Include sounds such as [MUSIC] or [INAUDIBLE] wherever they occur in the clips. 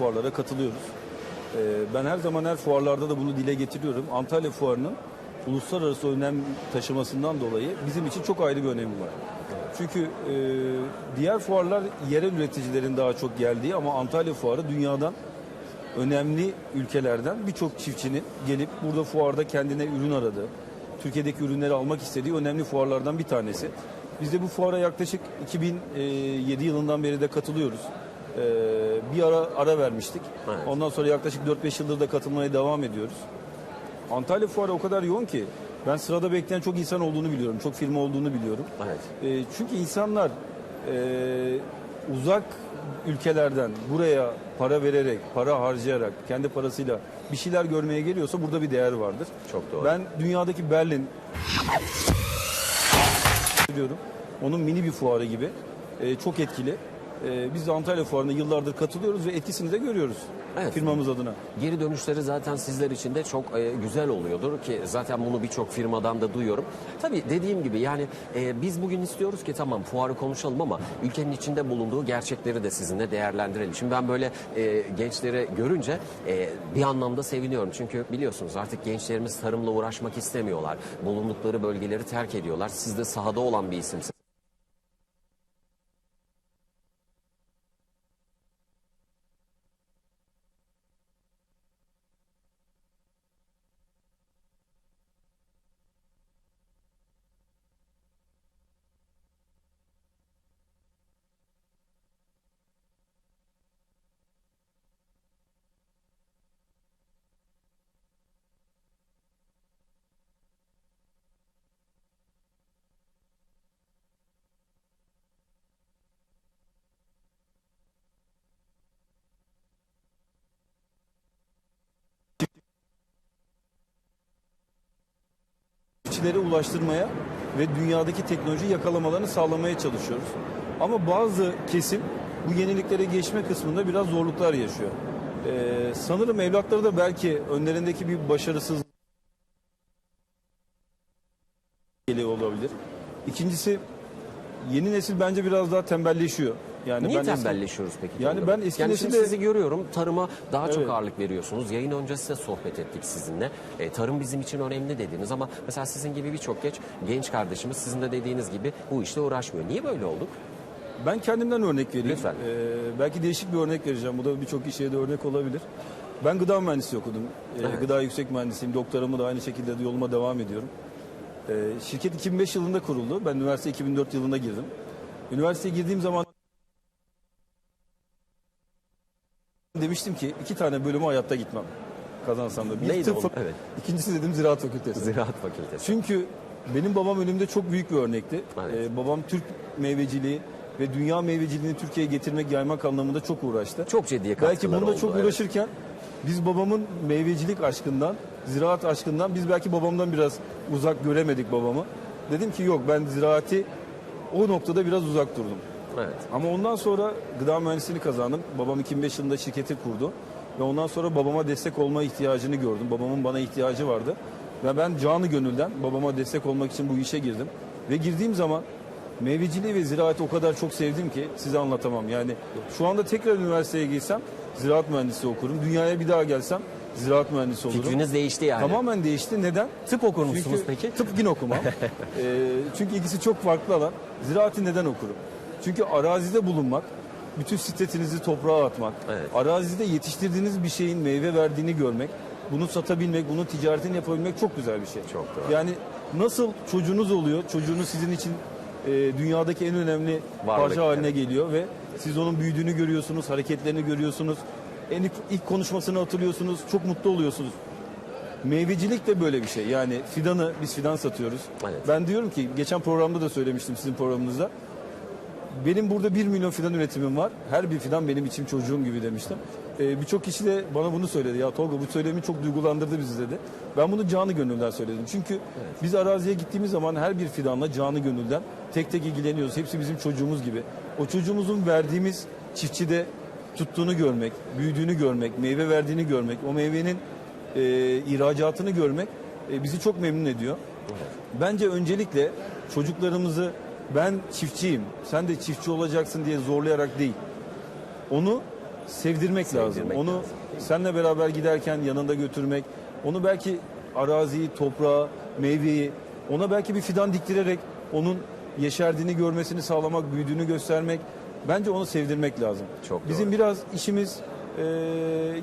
fuarlara katılıyoruz. Ee, ben her zaman her fuarlarda da bunu dile getiriyorum. Antalya Fuarı'nın uluslararası önem taşımasından dolayı bizim için çok ayrı bir önemi var. Çünkü e, diğer fuarlar yerel üreticilerin daha çok geldiği ama Antalya Fuarı dünyadan önemli ülkelerden birçok çiftçinin gelip burada fuarda kendine ürün aradığı, Türkiye'deki ürünleri almak istediği önemli fuarlardan bir tanesi. Biz de bu fuara yaklaşık 2007 yılından beri de katılıyoruz. Ee, bir ara ara vermiştik. Evet. Ondan sonra yaklaşık 4-5 yıldır da katılmaya devam ediyoruz. Antalya fuarı o kadar yoğun ki ben sırada bekleyen çok insan olduğunu biliyorum. Çok firma olduğunu biliyorum. Evet. E, çünkü insanlar e, uzak ülkelerden buraya para vererek, para harcayarak, kendi parasıyla bir şeyler görmeye geliyorsa burada bir değer vardır. Çok doğru. Ben dünyadaki Berlin diyorum. Onun mini bir fuarı gibi. E, çok etkili. E, biz de Antalya Fuarı'na yıllardır katılıyoruz ve etkisini de görüyoruz. Evet. Firmamız adına. Geri dönüşleri zaten sizler için de çok e, güzel oluyordur ki zaten bunu birçok firmadan da duyuyorum. Tabii dediğim gibi yani e, biz bugün istiyoruz ki tamam fuarı konuşalım ama ülkenin içinde bulunduğu gerçekleri de sizinle değerlendirelim. Şimdi ben böyle e, gençleri görünce e, bir anlamda seviniyorum. Çünkü biliyorsunuz artık gençlerimiz tarımla uğraşmak istemiyorlar. Bulundukları bölgeleri terk ediyorlar. Siz de sahada olan bir isimsiniz. Çiftçilere ulaştırmaya ve dünyadaki teknoloji yakalamalarını sağlamaya çalışıyoruz. Ama bazı kesim bu yeniliklere geçme kısmında biraz zorluklar yaşıyor. Ee, sanırım evlatları da belki önlerindeki bir başarısız olabilir. İkincisi yeni nesil bence biraz daha tembelleşiyor. Yani Niye ben eski- tembelleşiyoruz peki? Yani ben eski yani nesilde- sizi görüyorum tarıma daha çok Evet. ağırlık veriyorsunuz. Yayın öncesi de sohbet ettik sizinle. E, tarım bizim için önemli dediniz ama mesela sizin gibi birçok genç genç kardeşimiz sizin de dediğiniz gibi bu işle uğraşmıyor. Niye böyle olduk? Ben kendimden örnek vereyim. Lütfen. Ee, belki değişik bir örnek vereceğim. Bu da birçok kişiye de örnek olabilir. Ben gıda mühendisliği okudum. Ee, Evet. Gıda yüksek mühendisiyim. Doktoramı da aynı şekilde de yoluma devam ediyorum. Ee, şirket 2005 yılında kuruldu. Ben üniversite 2004 yılında girdim. Üniversiteye girdiğim zaman demiştim ki iki tane bölümü hayatta gitmem. Kazansam da. Bir Neydi tıp, o? Evet. İkincisi dedim ziraat fakültesi. Ziraat Fakültesi. Çünkü benim babam önümde çok büyük bir örnekti. Evet. Ee, babam Türk meyveciliği ve dünya meyveciliğini Türkiye'ye getirmek, yaymak anlamında çok uğraştı. Çok ciddi Belki katkıları bunda oldu, çok evet. uğraşırken biz babamın meyvecilik aşkından, ziraat aşkından biz belki babamdan biraz uzak göremedik babamı. Dedim ki yok ben ziraati o noktada biraz uzak durdum. Evet. Ama ondan sonra gıda mühendisliğini kazandım. Babam 2005 yılında şirketi kurdu. Ve ondan sonra babama destek olma ihtiyacını gördüm. Babamın bana ihtiyacı vardı. Ve ben canı gönülden babama destek olmak için bu işe girdim. Ve girdiğim zaman meyveciliği ve ziraati o kadar çok sevdim ki size anlatamam. Yani şu anda tekrar üniversiteye girsem ziraat mühendisi okurum. Dünyaya bir daha gelsem ziraat mühendisi olurum. Fikriniz değişti yani. Tamamen değişti. Neden? Tıp okur musunuz Çünkü peki? tıp yine okumam. [LAUGHS] Ee, çünkü ikisi çok farklı alan. Ziraati neden okurum? Çünkü arazide bulunmak, bütün stresinizi toprağa atmak, Evet. arazide yetiştirdiğiniz bir şeyin meyve verdiğini görmek, bunu satabilmek, bunun ticaretini yapabilmek çok güzel bir şey. Çok doğru. Yani nasıl çocuğunuz oluyor, çocuğunuz sizin için e, dünyadaki en önemli Varlık, parça haline evet. geliyor ve siz onun büyüdüğünü görüyorsunuz, hareketlerini görüyorsunuz. En ilk, ilk konuşmasını hatırlıyorsunuz, çok mutlu oluyorsunuz. Meyvecilik de böyle bir şey. Yani fidanı biz fidan satıyoruz. Evet. Ben diyorum ki geçen programda da söylemiştim sizin programınızda. Benim burada 1 milyon fidan üretimim var. Her bir fidan benim için çocuğum gibi demiştim. Ee, Birçok kişi de bana bunu söyledi. Ya Tolga bu söylemin çok duygulandırdı bizi dedi. Ben bunu canı gönülden söyledim. Çünkü biz araziye gittiğimiz zaman her bir fidanla canı gönülden tek tek ilgileniyoruz. Hepsi bizim çocuğumuz gibi. O çocuğumuzun verdiğimiz çiftçide tuttuğunu görmek, büyüdüğünü görmek, meyve verdiğini görmek, o meyvenin e, ihracatını görmek e, bizi çok memnun ediyor. Bence öncelikle çocuklarımızı ben çiftçiyim, sen de çiftçi olacaksın diye zorlayarak değil. Onu sevdirmek, lazım. Sevdirmek Onu lazım. seninle beraber giderken yanında götürmek, onu belki araziyi, toprağı, meyveyi ona belki bir fidan diktirerek onun yeşerdiğini görmesini sağlamak, büyüdüğünü göstermek. Bence onu sevdirmek lazım. Çok Bizim doğru. biraz işimiz e,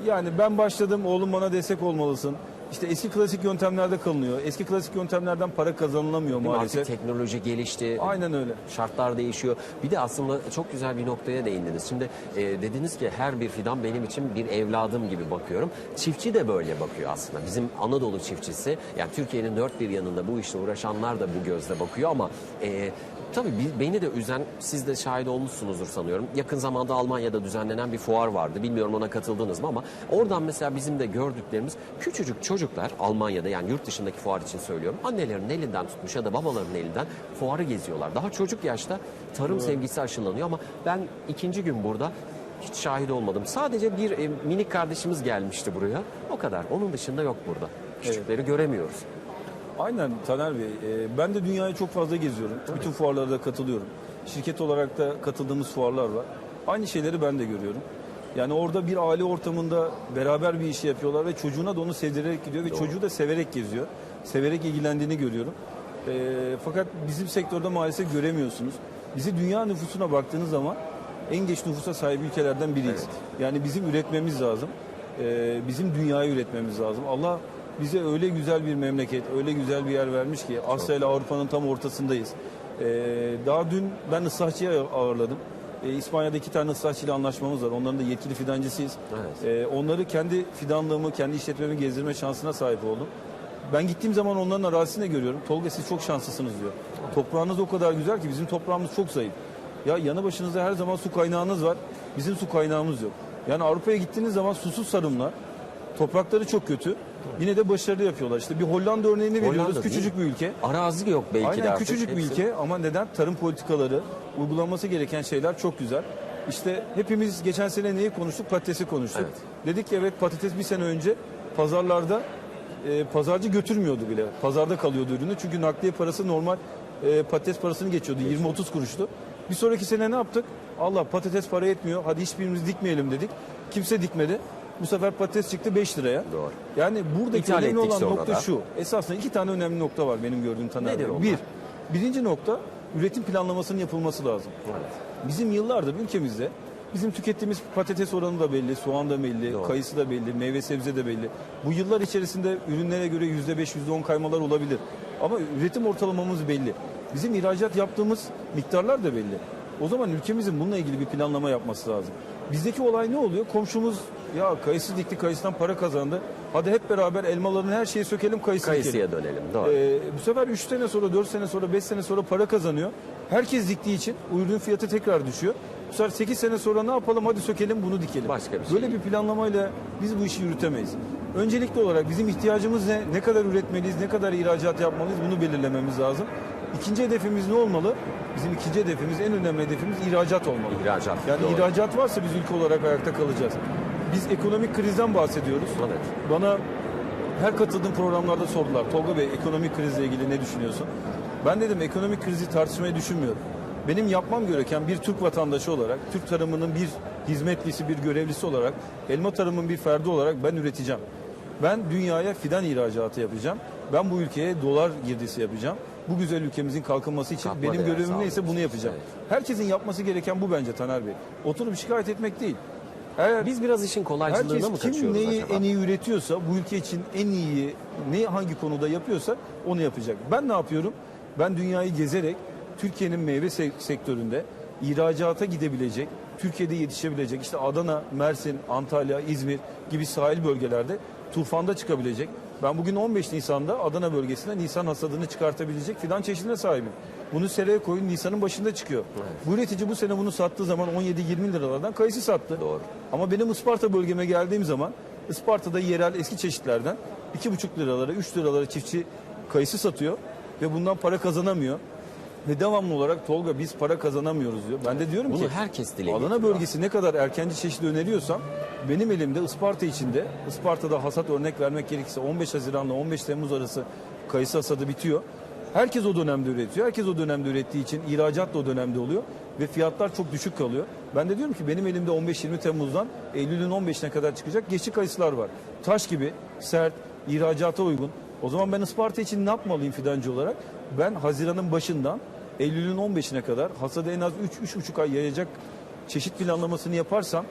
yani ben başladım oğlum bana destek olmalısın. İşte eski klasik yöntemlerde kalınıyor. Eski klasik yöntemlerden para kazanılamıyor Değil mi? maalesef. Artık teknoloji gelişti. Aynen öyle. Şartlar değişiyor. Bir de aslında çok güzel bir noktaya değindiniz. Şimdi e, dediniz ki her bir fidan benim için bir evladım gibi bakıyorum. Çiftçi de böyle bakıyor aslında. Bizim Anadolu çiftçisi yani Türkiye'nin dört bir yanında bu işle uğraşanlar da bu gözle bakıyor ama e, tabii bi- beni de üzen siz de şahit olmuşsunuzdur sanıyorum. Yakın zamanda Almanya'da düzenlenen bir fuar vardı. Bilmiyorum ona katıldınız mı ama oradan mesela bizim de gördüklerimiz küçücük çocuklar Almanya'da yani yurt dışındaki fuar için söylüyorum. Annelerinin elinden tutmuş ya da babalarının elinden fuarı geziyorlar. Daha çocuk yaşta tarım sevgisi aşılanıyor ama ben ikinci gün burada hiç şahit olmadım. Sadece bir e, minik kardeşimiz gelmişti buraya. O kadar. Onun dışında yok burada. Küçükleri göremiyoruz. Aynen Taner Bey. Ee, ben de dünyayı çok fazla geziyorum. Bütün fuarlara da katılıyorum. Şirket olarak da katıldığımız fuarlar var. Aynı şeyleri ben de görüyorum. Yani orada bir aile ortamında beraber bir işi yapıyorlar ve çocuğuna da onu sevdirerek gidiyor ve çocuğu da severek geziyor. Severek ilgilendiğini görüyorum. Ee, fakat bizim sektörde maalesef göremiyorsunuz. Bizi dünya nüfusuna baktığınız zaman en geç nüfusa sahip ülkelerden biriyiz. Yani bizim üretmemiz lazım. Ee, bizim dünyayı üretmemiz lazım. Allah bize öyle güzel bir memleket, öyle güzel bir yer vermiş ki Asya ile Avrupa'nın tam ortasındayız. Ee, daha dün ben ıslahçıya ağırladım. Ee, İspanya'da iki tane ıslahçıyla anlaşmamız var. Onların da yetkili fidancısıyız. Evet. Ee, onları kendi fidanlığımı, kendi işletmemi gezdirme şansına sahip oldum. Ben gittiğim zaman onların arazisini de görüyorum. Tolga siz çok şanslısınız diyor. Toprağınız o kadar güzel ki bizim toprağımız çok zayıf. Ya yanı başınızda her zaman su kaynağınız var. Bizim su kaynağımız yok. Yani Avrupa'ya gittiğiniz zaman susuz sarımlar. Toprakları çok kötü. Yine de başarılı yapıyorlar. İşte bir Hollanda örneğini veriyoruz. Hollanda değil Küçücük mi? bir ülke. Arazi yok belki de Aynen artık. küçücük bir Hepsi- ülke ama neden? Tarım politikaları, uygulanması gereken şeyler çok güzel. İşte hepimiz geçen sene neyi konuştuk? Patatesi konuştuk. Evet. Dedik ki evet patates bir sene önce pazarlarda e, pazarcı götürmüyordu bile. Pazarda kalıyordu ürünü. Çünkü nakliye parası normal e, patates parasını geçiyordu. 20-30 kuruştu. Bir sonraki sene ne yaptık? Allah patates para etmiyor. Hadi hiçbirimiz dikmeyelim dedik. Kimse dikmedi. Bu sefer patates çıktı 5 liraya. Doğru. Yani buradaki İthal önemli olan nokta da. şu. Esasında iki tane önemli nokta var benim gördüğüm Taner Nedir onlar? Bir, birinci nokta üretim planlamasının yapılması lazım. Bizim yıllardır ülkemizde bizim tükettiğimiz patates oranı da belli, soğan da belli, Doğru. kayısı da belli, meyve sebze de belli. Bu yıllar içerisinde ürünlere göre yüzde beş, yüzde on kaymalar olabilir. Ama üretim ortalamamız belli. Bizim ihracat yaptığımız miktarlar da belli. O zaman ülkemizin bununla ilgili bir planlama yapması lazım. Bizdeki olay ne oluyor? Komşumuz ya kayısı dikti, kayısından para kazandı. Hadi hep beraber elmaların her şeyi sökelim, kayısı dikelim. Kayısıya dönelim. Doğru. Ee, bu sefer 3 sene sonra, 4 sene sonra, 5 sene sonra para kazanıyor. Herkes diktiği için ürün fiyatı tekrar düşüyor. Bu sefer 8 sene sonra ne yapalım hadi sökelim bunu dikelim. Başka bir şey Böyle bir planlamayla biz bu işi yürütemeyiz. Öncelikli olarak bizim ihtiyacımız ne? Ne kadar üretmeliyiz? Ne kadar ihracat yapmalıyız? Bunu belirlememiz lazım. İkinci hedefimiz ne olmalı? Bizim ikinci hedefimiz, en önemli hedefimiz ihracat olmalı. İhracat, Yani doğru. ihracat varsa biz ülke olarak ayakta kalacağız. Biz ekonomik krizden bahsediyoruz. Evet. Bana her katıldığım programlarda sordular. Tolga Bey ekonomik krizle ilgili ne düşünüyorsun? Ben dedim ekonomik krizi tartışmayı düşünmüyorum. Benim yapmam gereken bir Türk vatandaşı olarak, Türk tarımının bir hizmetlisi, bir görevlisi olarak, elma tarımın bir ferdi olarak ben üreteceğim. Ben dünyaya fidan ihracatı yapacağım. Ben bu ülkeye dolar girdisi yapacağım. Bu güzel ülkemizin kalkınması için Katma benim değer görevim neyse bunu yapacağım. evet. Herkesin yapması gereken bu bence Taner Bey. Oturup şikayet etmek değil. Eğer Biz biraz işin kolaycılığına Herkes mı kim kaçıyoruz neyi acaba? en iyi üretiyorsa, bu ülke için en iyi ne hangi konuda yapıyorsa onu yapacak. Ben ne yapıyorum? Ben dünyayı gezerek Türkiye'nin meyve se- sektöründe ihracata gidebilecek, Türkiye'de yetişebilecek, işte Adana, Mersin, Antalya, İzmir gibi sahil bölgelerde turfanda çıkabilecek. Ben bugün 15 Nisan'da Adana bölgesinde Nisan hasadını çıkartabilecek fidan çeşidine sahibim. Bunu seraya koyun Nisan'ın başında çıkıyor. Bu üretici bu sene bunu sattığı zaman 17-20 liralardan kayısı sattı. Doğru. Ama benim Isparta bölgeme geldiğim zaman Isparta'da yerel eski çeşitlerden 2,5 liralara 3 liralara çiftçi kayısı satıyor ve bundan para kazanamıyor. Ve devamlı olarak Tolga biz para kazanamıyoruz diyor. Ben de diyorum Bunu ki herkes dile Adana getiriyor. bölgesi ne kadar erkenci çeşidi öneriyorsam benim elimde Isparta içinde Isparta'da hasat örnek vermek gerekirse 15 Haziran'la 15 Temmuz arası kayısı hasadı bitiyor. Herkes o dönemde üretiyor. Herkes o dönemde ürettiği için ihracat da o dönemde oluyor ve fiyatlar çok düşük kalıyor. Ben de diyorum ki benim elimde 15-20 Temmuz'dan Eylül'ün 15'ine kadar çıkacak geçi kayısılar var. Taş gibi, sert, ihracata uygun. O zaman ben Isparta için ne yapmalıyım fidancı olarak? Ben Haziran'ın başından Eylül'ün 15'ine kadar hasada en az 3-3,5 ay yayacak çeşit planlamasını yaparsam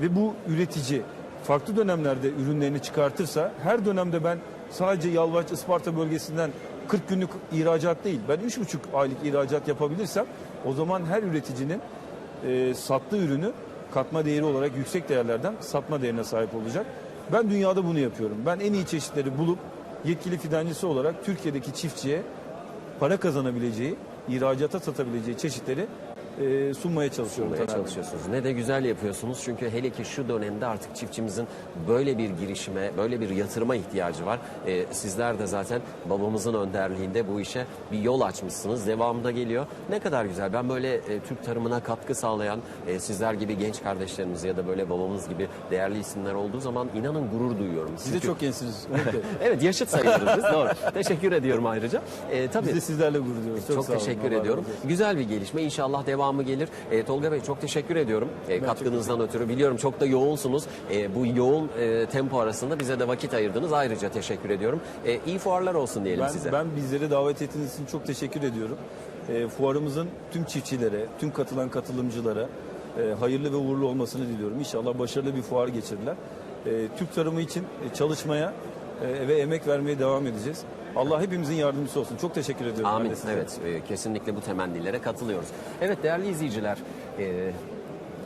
ve bu üretici farklı dönemlerde ürünlerini çıkartırsa her dönemde ben sadece Yalvaç Isparta bölgesinden 40 günlük ihracat değil ben 3,5 aylık ihracat yapabilirsem o zaman her üreticinin e, sattığı ürünü katma değeri olarak yüksek değerlerden satma değerine sahip olacak. Ben dünyada bunu yapıyorum. Ben en iyi çeşitleri bulup yetkili fidancısı olarak Türkiye'deki çiftçiye para kazanabileceği, ihracata satabileceği çeşitleri e, sunmaya çalışıyorum. Bey. çalışıyorsunuz. Ne de güzel yapıyorsunuz. Çünkü hele ki şu dönemde artık çiftçimizin böyle bir girişime, böyle bir yatırıma ihtiyacı var. Ee, sizler de zaten babamızın önderliğinde bu işe bir yol açmışsınız. Devamında geliyor. Ne kadar güzel. Ben böyle e, Türk tarımına katkı sağlayan e, sizler gibi genç kardeşlerimiz ya da böyle babamız gibi değerli isimler olduğu zaman inanın gurur duyuyorum. Siz de Çünkü- çok gençsiniz. [LAUGHS] Evet yaşıt sayılırız biz. Doğru. Teşekkür ediyorum ayrıca. Ee, tabii. Biz de sizlerle gurur duyuyoruz. Çok, sağ olun. teşekkür Allah ediyorum. Güzel bir gelişme. İnşallah devamı gelir. Ee, Tolga Bey çok teşekkür ediyorum. Ee, katkınızdan ötürü. Biliyorum çok da yoğunsunuz. Ee, bu yoğun e, tempo arasında bize de vakit ayırdınız. Ayrıca teşekkür ediyorum. Ee, iyi fuarlar olsun diyelim Ben, size. ben bizleri davet ettiğiniz için çok teşekkür ediyorum. E, fuarımızın tüm çiftçilere, tüm katılan katılımcılara e, hayırlı ve uğurlu olmasını diliyorum. İnşallah başarılı bir fuar geçirirler. E, Türk tarımı için e, çalışmaya e, ve emek vermeye devam edeceğiz. Allah hepimizin yardımcısı olsun. Çok teşekkür ediyorum. ben Amin. de size. Evet, e, kesinlikle bu temennilere katılıyoruz. Evet değerli izleyiciler, e,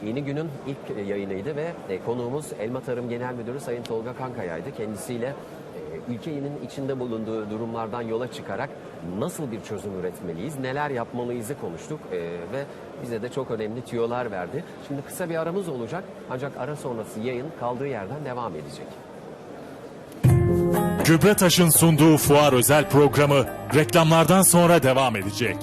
Yeni Gün'ün ilk e, yayınıydı ve e, konuğumuz Elma Tarım Genel Müdürü Sayın Tolga Kankaya'ydı. Kendisiyle e, ülkenin içinde bulunduğu durumlardan yola çıkarak nasıl bir çözüm üretmeliyiz, neler yapmalıyızı konuştuk e, ve bize de çok önemli tüyolar verdi. Şimdi kısa bir aramız olacak ancak ara sonrası yayın kaldığı yerden devam edecek. Gübre Taş'ın sunduğu fuar özel programı reklamlardan sonra devam edecek.